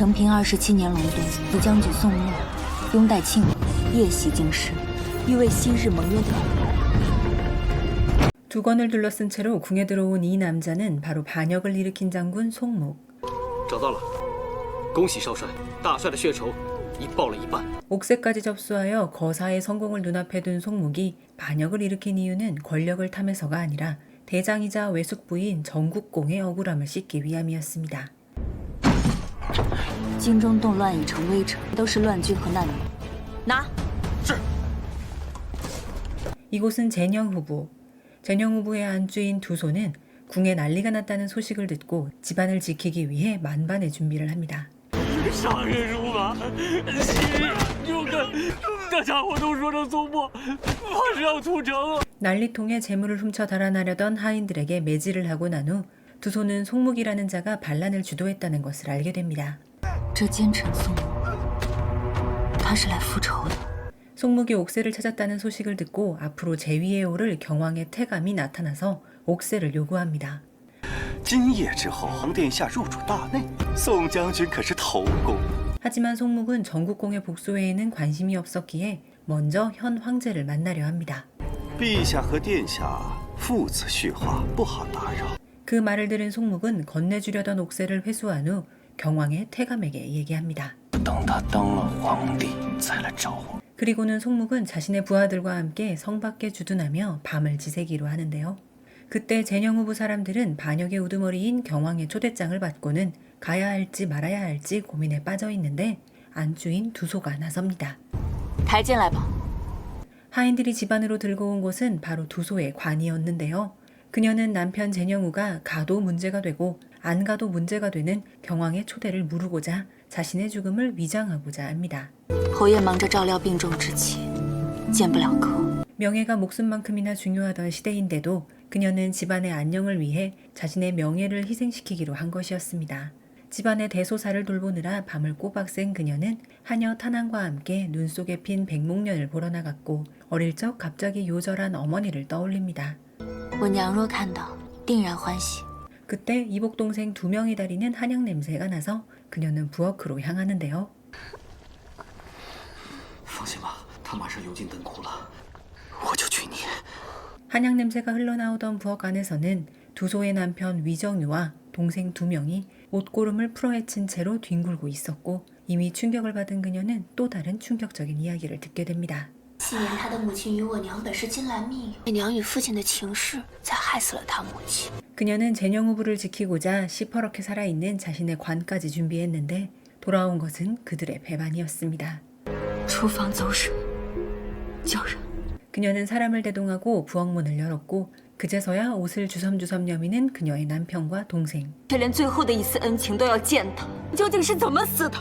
承平二十七年龙都，副将军宋墨，拥戴庆王，夜袭京师，欲为昔日盟约的 두 권을 둘러쓴 채로 궁에 들어온 이 남자는 바로 반역을 일으킨 장군 송목. 找到了，恭喜少帅，大帅的血仇已报了一半。 옥새까지 접수하여 거사의 성공을 눈앞에 둔 송목이 반역을 일으킨 이유는 권력을 탐해서가 아니라 대장이자 외숙부인 정국공의 억울함을 씻기 위함이었습니다. 京中动乱已成危城，都是乱军和难民。拿！ 이곳은 제녕 후부. 제녕 후부의 안주인 두소는 궁에 난리가 났다는 소식을 듣고 집안을 지키기 위해 만반의 준비를 합니다. 杀人如麻，昔日就跟大家伙都说这宋墨怕是要屠城了。 난리통에 재물을 훔쳐 달아나려던 하인들에게 매질을 하고 난 후 두소는 송묵이라는 자가 반란을 주도했다는 것을 알게 됩니다. 这奸臣宋墨，他是来复仇的。 송묵이 옥새를 찾았다는 소식을 듣고 앞으로 제위에 오를 경왕의 태감이 나타나서 옥새를 요구합니다. 今夜之后，皇殿下入主大内，宋将军可是头功。 하지만 송묵은 전국공의 복수회에는 관심이 없었기에 먼저 현 황제를 만나려 합니다. 陛下和殿下父子叙话，不好打扰。 그 말을 들은 송묵은 건네주려던 옥새를 회수한 후 경왕의 태감에게 얘기합니다. 그리고는 송묵은 자신의 부하들과 함께 성 밖에 주둔하며 밤을 지새기로 하는데요. 그때 제녕 후부 사람들은 반역의 우두머리인 경왕의 초대장을 받고는 가야 할지 말아야 할지 고민에 빠져 있는데 안주인 두소가 나섭니다. 하인들이 집안으로 들고 온 곳은 바로 두소의 관이었는데요. 그녀는 남편 제영우가 가도 문제가 되고 안 가도 문제가 되는 경황의 초대를 물으고자 자신의 죽음을 위장하고자 합니다. 명예가 목숨만큼이나 중요하던 시대인데도 그녀는 집안의 안녕을 위해 자신의 명예를 희생시키기로 한 것이었습니다. 집안의 대소사를 돌보느라 밤을 꼬박 센 그녀는 하녀 탄환과 함께 눈 속에 핀 백목년을 보러 나갔고 어릴 적 갑자기 요절한 어머니를 떠올립니다. 我娘若看到，定然欢喜。 그때 이복 동생 두 명이 다리는 한약 냄새가 나서 그녀는 부엌으로 향하는데요. 放心吧，他马上油尽灯枯了。我就娶你。 한약 냄새가 흘러나오던 부엌 안에서는 두소의 남편 위정유와 동생 두 명이 옷고름을 풀어헤친 채로 뒹굴고 있었고 이미 충격을 받은 그녀는 또 다른 충격적인 이야기를 듣게 됩니다. 昔年他的母亲与我娘本是金兰密友，娘与父亲的情事才害死了他母亲。 그녀는 제녕 후부를 지키고자 시퍼렇게 살아있는 자신의 관까지 준비했는데 돌아온 것은 그들의 배반이었습니다. 厨房走水，叫人。 그녀는 사람을 대동하고 부엌문을 열었고 그제서야 옷을 주섬주섬 여미는 그녀의 남편과 동생 却连最后的一丝恩情都要践踏，你究竟是怎么死的？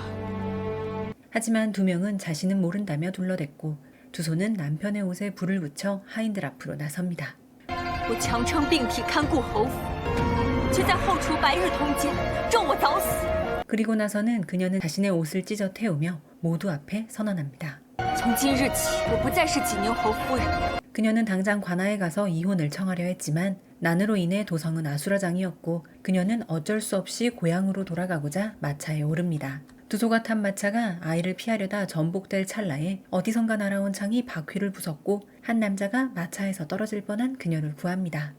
하지만 두 명은 자신은 모른다며 둘러댔고 두 손은 남편의 옷에 불을 붙여 하인들 앞으로 나섭니다. 我强撑病体看顾侯府，却在后厨白日通奸，咒我早死。 그리고 나서는 그녀는 자신의 옷을 찢어 태우며 모두 앞에 선언합니다. 从今日起，我不再是济宁侯夫人。 그녀는 당장 관아에 가서 이혼을 청하려 했지만 난으로 인해 도성은 아수라장이었고 그녀는 어쩔 수 없이 고향으로 돌아가고자 마차에 오릅니다. 두소가 탄 마차가 아이를 피하려다 전복될 찰나에 어디선가 날아온 창이 바퀴를 부쉈고 한 남자가 마차에서 떨어질 뻔한 그녀를 구합니다.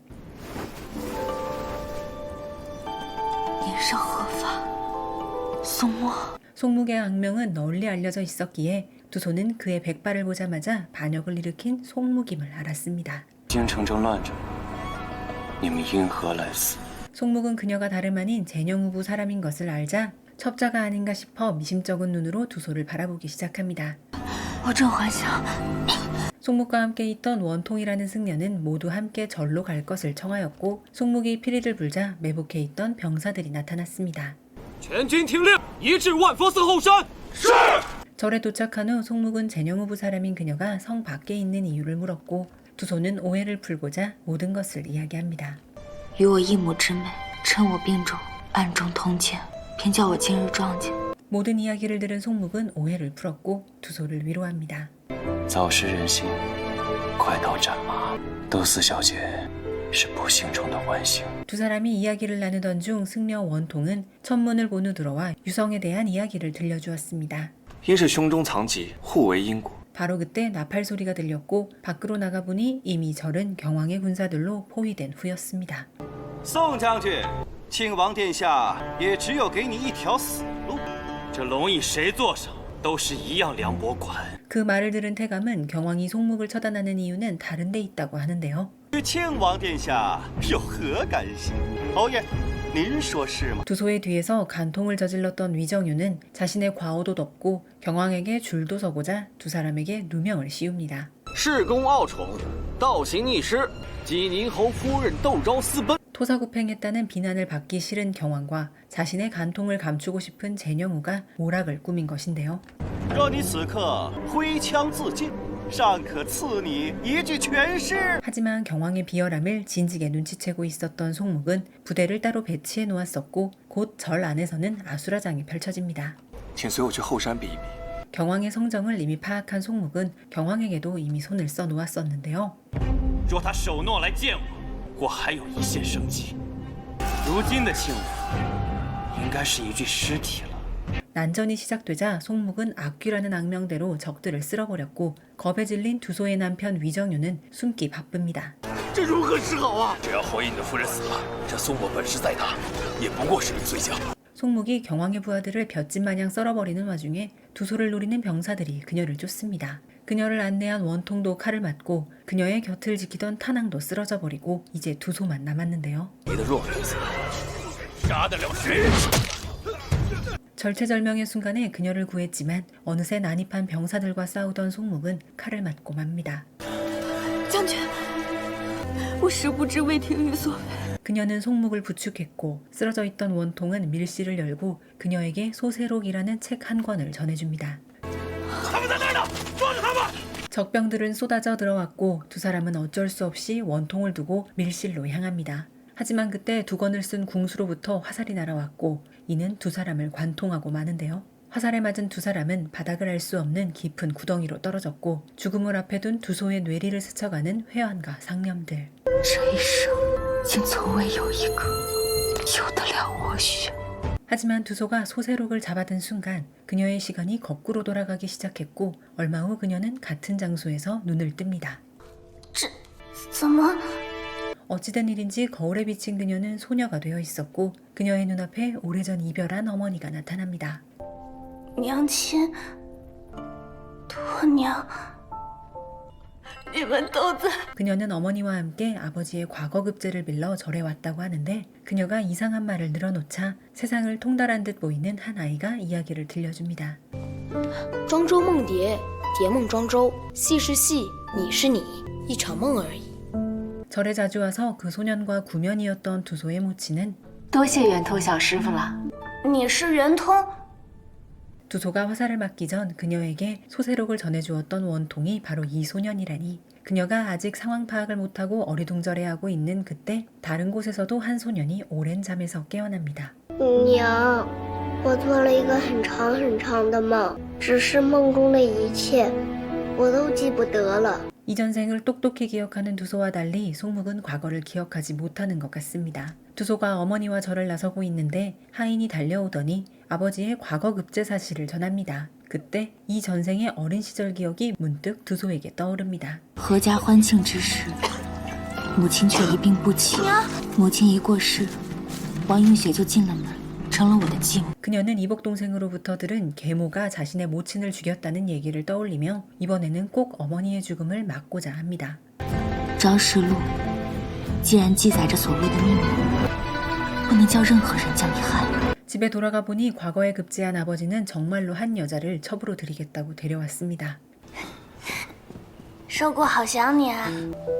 송목의 악명은 널리 알려져 있었기에 두소는 그의 백발을 보자마자 반역을 일으킨 송목임을 알았습니다. 송목은 그녀가 다름 아닌 제녕 후보 사람인 것을 알자 첩자가 아닌가 싶어 미심쩍은 눈으로 두소를 바라보기 시작합니다. 我正幻想， 송묵과 함께 있던 원통이라는 승려는 모두 함께 절로 갈 것을 청하였고 송묵이 피리를 불자 매복해 있던 병사들이 나타났습니다. 全军听令，一至万佛寺后山。 절에 도착한 후 송묵은 제녕 후부 사람인 그녀가 성 밖에 있는 이유를 물었고 두소는 오해를 풀고자 모든 것을 이야기합니다. 与我一母之妹，趁我病重，暗中通奸， 偏叫我今日撞见。 모든 이야기를 들은 송묵은 오해를 풀었고 두소를 위로합니다. 早失人心，快刀斩马。德斯小姐， 是不幸中的万幸。 두 사람이 이야기를 나누던 중 승려 원통은 천문을 본 후 들어와 유성에 대한 이야기를 들려주었습니다. 因是胸中藏疾，互为因果。 바로 그때 나팔 소리가 들렸고 밖으로 나가보니 이미 절은 경왕의 군사들로 포위된 후였습니다. 宋将军， 庆王殿下也只有给你一条死路。这龙椅谁坐上都是一样梁博馆。 그 말을 들은 태감은 경왕이 송목을 처단하는 이유는 다른 데 있다고 하는데요. 与庆王殿下有何干系？侯爷，您说是吗？ 두소의 뒤에서 간통을 저질렀던 위정유는 자신의 과오도 덮고 경왕에게 줄도 서고자 두 사람에게 누명을 씌웁니다. 恃功傲宠，倒行逆施，济宁侯夫人窦昭私奔。 토사구팽했다는 비난을 받기 싫은 경왕과 자신의 간통을 감추고 싶은 제녕우가 오락을 꾸민 것인데요. 若你此刻挥枪自尽，尚可赐你一句全诗。 하지만 경왕의 비열함을 진지게 눈치채고 있었던 송묵은 부대를 따로 배치해 놓았었고 곧 절 안에서는 아수라장이 펼쳐집니다. 请随我去后山比一比。 경왕의 성정을 이미 파악한 송묵은 경왕에게도 이미 손을 써 놓았었는데요. 若他守诺来见我， 我还有一线生机。如今的庆王，应该是一具尸体了。 난전이 시작되자 송묵은 악귀라는 악명대로 적들을 쓸어버렸고 겁에 질린 두소의 남편 위정유는 숨기 바쁩니다. 这如何是好啊？只要侯爷你的夫人死了，这宋国本事再大，也不过是个罪将。 송묵이 경왕의 부하들을 볕집 마냥 썰어버리는 와중에 두소를 노리는 병사들이 그녀를 쫓습니다. 그녀를 안내한 원통도 칼을 맞고 그녀의 곁을 지키던 탄항도 쓰러져 버리고 이제 두 소만 남았는데요. 절체절명의 순간에 그녀를 구했지만 어느새 난입한 병사들과 싸우던 송목은 칼을 맞고 맙니다. 그녀는 송목을 부축했고 쓰러져 있던 원통은 밀실을 열고 그녀에게 소세록이라는 책 한 권을 전해줍니다. 적병들은 쏟아져 들어왔고 두 사람은 어쩔 수 없이 원통을 두고 밀실로 향합니다. 하지만 그때 두 권을 쓴 궁수로부터 화살이 날아왔고 이는 두 사람을 관통하고 마는데요. 화살에 맞은 두 사람은 바닥을 알 수 없는 깊은 구덩이로 떨어졌고 죽음을 앞에 둔 두소의 뇌리를 스쳐가는 회환과 상념들. 这一生竟从未有一个有得了我血。 하지만 두소가 소세록을 잡아든 순간 그녀의 시간이 거꾸로 돌아가기 시작했고 얼마 후 그녀는 같은 장소에서 눈을 뜹니다. 怎么？ 어찌된 일인지 거울에 비친 그녀는 소녀가 되어 있었고 그녀의 눈앞에 오래전 이별한 어머니가 나타납니다. 娘亲，托娘， 你们都在。 그녀는 어머니와 함께 아버지의 과거 급제를 빌러 절에 왔다고 하는데 그녀가 이상한 말을 늘어놓자 세상을 통달한 듯 보이는 한 아이가 이야기를 들려줍니다. 庄周梦蝶，蝶梦庄周，戏是戏，你是你，一场梦而已。 절에 자주 와서 그 소년과 구면이었던 두소의 모친은 多谢圆通小师傅了。你是圆通？ 두소가 화살을 맞기 전 그녀에게 소세록을 전해주었던 원통이 바로 이 소년이라니 그녀가 아직 상황 파악을 못하고 어리둥절해하고 있는 그때 다른 곳에서도 한 소년이 오랜 잠에서 깨어납니다. 娘，我做了一个很长很长的梦，只是梦中的一切，我都记不得了。 이전 생을 똑똑히 기억하는 두소와 달리 송묵은 과거를 기억하지 못하는 것 같습니다. 두소가 어머니와 절을 나서고 있는데 하인이 달려오더니 아버지의 과거 급제 사실을 전합니다. 그때 이 전생의 어린 시절 기억이 문득 두소에게 떠오릅니다. 阖家欢庆之时，母亲却一病不起。母亲一过世，王映雪就进了门，成了我的继母。 그녀는 이복 동생으로부터 들은 계모가 자신의 모친을 죽였다는 얘기를 떠올리며 이번에는 꼭 어머니의 죽음을 막고자 합니다. 昭示录既然记载着所谓的秘密，不 能叫任何人将你害了。 집에 돌아가 보니 과거에 급제한 아버지는 정말로 한 여자를 첩으로 들이겠다고 데려왔습니다. 寿姑好想你啊！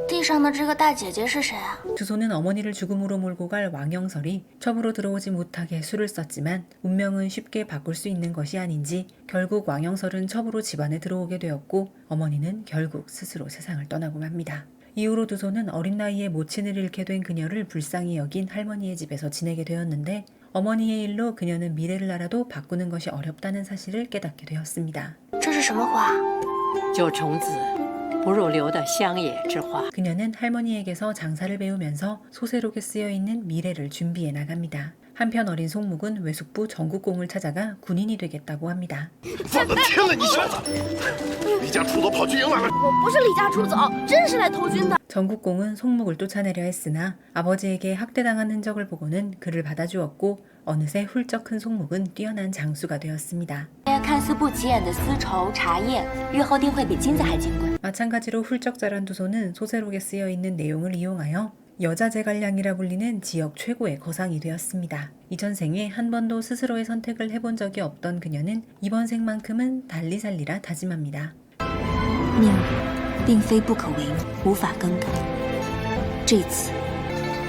地上的这个大姐姐是谁啊？ 두소는 어머니를 죽음으로 몰고 갈 왕영설이 첩으로 들어오지 못하게 수를 썼지만 운명은 쉽게 바꿀 수 있는 것이 아닌지 결국 왕영설은 첩으로 집안에 들어오게 되었고 어머니는 결국 스스로 세상을 떠나고 맙니다. 이후로 두소는 어린 나이에 모친을 잃게 된 그녀를 불쌍히 여긴 할머니의 집에서 지내게 되었는데 어머니의 일로 그녀는 미래를 알아도 바꾸는 것이 어렵다는 사실을 깨닫게 되었습니다. 这是什么花？九重子， 不入流的乡野之花。 그녀는 할머니에게서 장사를 배우면서 소세록에 쓰여 있는 미래를 준비해 나갑니다. 한편 어린 송묵은 외숙부 전국공을 찾아가 군인이 되겠다고 합니다. 放了天了，你小子！离家出走跑军营来了。我不是离家出走，真是来投军的。 전국공은 송묵을 쫓아내려 했으나 아버지에게 학대당한 흔적을 보고는 그를 받아주었고 어느새 훌쩍 큰 송묵은 뛰어난 장수가 되었습니다. 看似不起眼的丝绸、茶叶，日后定会比金子还金贵。 마찬가지로 훌쩍 자란 두소는 소세록에 쓰여 있는 내용을 이용하여 여자 제갈량이라 불리는 지역 최고의 거상이 되었습니다. 이전 생에 한 번도 스스로의 선택을 해본 적이 없던 그녀는 이번 생만큼은 달리 살리라 다짐합니다. 命运并非不可违逆，无法更改。这次，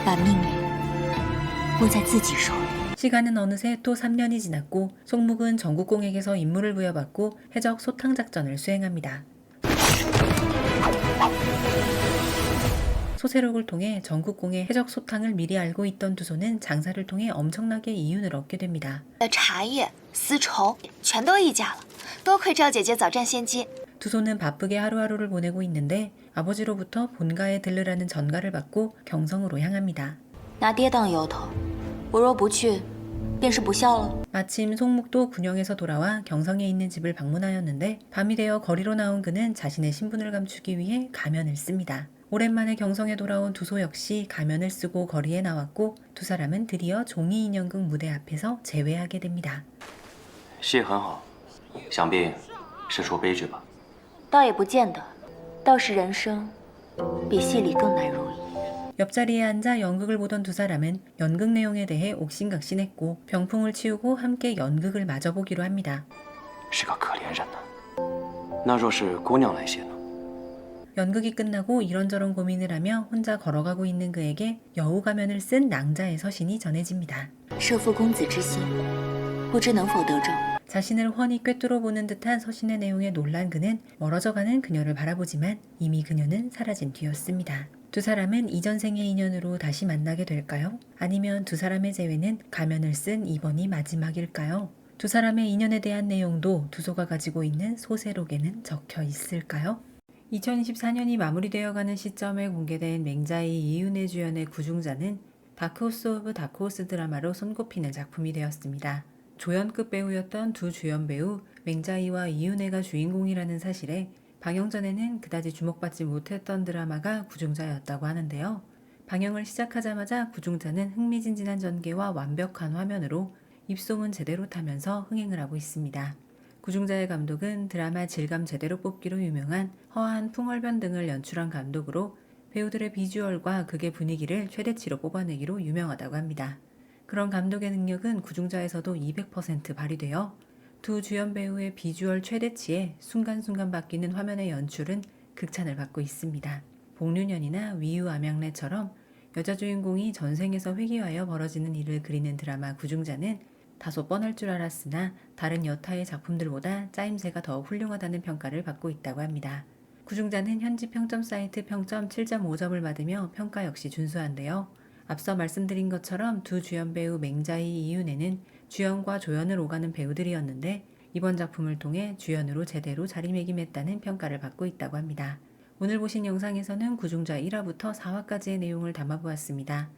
把命运握在自己手里。 시간은 어느새 또 3년이 지났고 송묵은 전국공에게서 임무를 부여받고 해적 소탕 작전을 수행합니다. 소세록을 통해 전국공의 해적 소탕을 미리 알고 있던 두소는 장사를 통해 엄청나게 이윤을 얻게 됩니다. 茶叶、丝绸全都溢价了，多亏赵姐姐早占先机。 두소는 바쁘게 하루하루를 보내고 있는데 아버지로부터 본가에 들르라는 전가를 받고 경성으로 향합니다. 拿爹当由头，我若不去，便是不孝了。 마침 송묵도 군영에서 돌아와 경성에 있는 집을 방문하였는데 밤이 되어 거리로 나온 그는 자신의 신분을 감추기 위해 가면을 씁니다. 오랜만에 경성에 돌아온 두소 역시 가면을 쓰고 거리에 나왔고 두 사람은 드디어 종이 인형극 무대 앞에서 재회하게 됩니다. 戏很好，想必是出悲剧吧？倒也不见得，倒是人生比戏里更难如意。 옆자리에 앉아 연극을 보던 두 사람은 연극 내용에 대해 옥신각신했고 병풍을 치우고 함께 연극을 마저 보기로 합니다. 是个可怜人呐。那若是姑娘来写呢？ 연극이 끝나고 이런저런 고민을 하며 혼자 걸어가고 있는 그에게 여우 가면을 쓴 낭자의 서신이 전해집니다. 자신을 훤히 꿰뚫어 보는 듯한 서신의 내용에 놀란 그는 멀어져가는 그녀를 바라보지만 이미 그녀는 사라진 뒤였습니다. 두 사람은 이전 생의 인연으로 다시 만나게 될까요? 아니면 두 사람의 재회는 가면을 쓴 이번이 마지막일까요? 두 사람의 인연에 대한 내용도 두소가 가지고 있는 소세록에는 적혀 있을까요? 2024년이 마무리되어가는 시점에 공개된 맹자이 이윤혜 주연의 구중자는 다크호스 오브 다크호스 드라마로 손꼽히는 작품이 되었습니다. 조연급 배우였던 두 주연 배우 맹자이와 이윤혜가 주인공이라는 사실에 방영 전에는 그다지 주목받지 못했던 드라마가 구중자였다고 하는데요. 방영을 시작하자마자 구중자는 흥미진진한 전개와 완벽한 화면으로 입소문 제대로 타면서 흥행을 하고 있습니다. 구중자의 감독은 드라마 질감 제대로 뽑기로 유명한 허한 풍월변 등을 연출한 감독으로 배우들의 비주얼과 극의 분위기를 최대치로 뽑아내기로 유명하다고 합니다. 그런 감독의 능력은 구중자에서도 200% 발휘되어 두 주연 배우의 비주얼 최대치에 순간순간 바뀌는 화면의 연출은 극찬을 받고 있습니다. 복륜연이나 위유 암양래처럼 여자 주인공이 전생에서 회귀하여 벌어지는 일을 그리는 드라마 구중자는 다소 뻔할 줄 알았으나 다른 여타의 작품들보다 짜임새가 더 훌륭하다는 평가를 받고 있다고 합니다. 구중자는 현지 평점 사이트 평점 7.5점을 받으며 평가 역시 준수한데요. 앞서 말씀드린 것처럼 두 주연 배우 맹자이 이윤혜는 주연과 조연을 오가는 배우들이었는데 이번 작품을 통해 주연으로 제대로 자리매김했다는 평가를 받고 있다고 합니다. 오늘 보신 영상에서는 구중자 1화부터 4화까지의 내용을 담아보았습니다.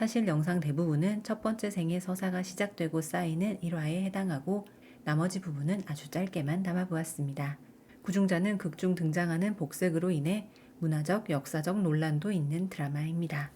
사실 영상 대부분은 첫 번째 생의 서사가 시작되고 쌓이는 1화에 해당하고 나머지 부분은 아주 짧게만 담아보았습니다. 구중자는 극중 등장하는 복색으로 인해 문화적, 역사적 논란도 있는 드라마입니다.